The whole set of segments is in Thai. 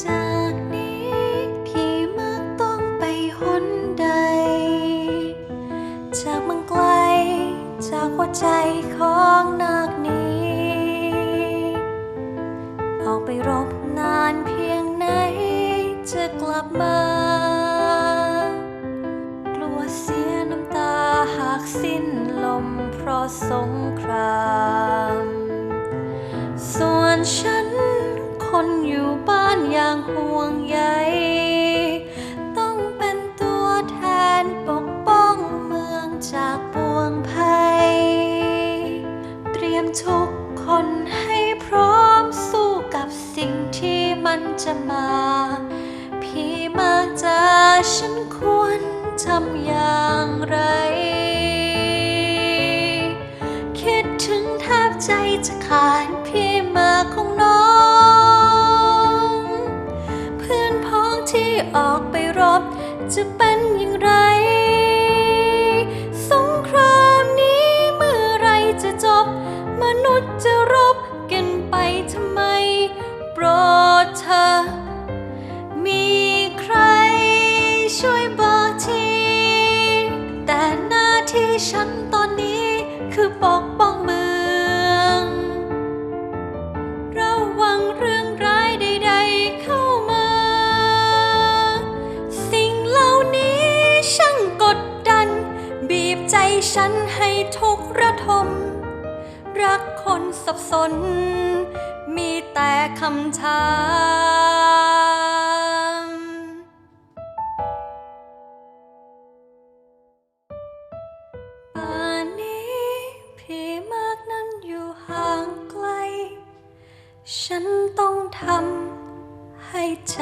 จากนี้พี่มักต้องไปหนใด จากเมืองไกล จากหัวใจของนาคนี้ ออกไปรบนานเพียงไหน จะกลับมา กลัวเสียน้ำตาหากสิ้นลมเพราะสงคราม ส่วนฉัน ห่วงใยต้องเป็นตัวแทนปกป้องเมืองจากปวงภัย เตรียมทุกคนให้พร้อมสู้กับสิ่งที่มันจะมา พี่มากจะฉันควรทำอย่างไร องที่ออกไปรบ จะเป็นอย่างไร สงครามนี้เมื่อไรจะจบ มนุษย์จะรบกันไปทำไม โปรดเธอ มีใครช่วยบอกที แต่หน้าที่ฉันตอนนี้ ฉันให้ทุกระทม รักคนสับสน มีแต่คำถามป่านนี้พี่มากนั้นอยู่ห่างไกล ฉันต้องทำให้ใจ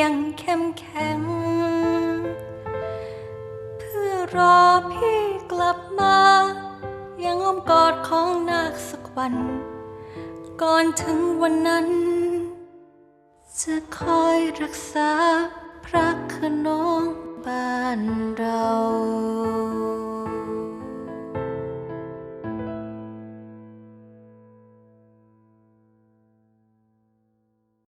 ยังเข้มแข็ง เพื่อรอพี่ ลับมา ยังอ้อมกอดของนาคสักวัน ก่อนถึงวันนั้น จะคอยรักษาพระขนงบ้านเรา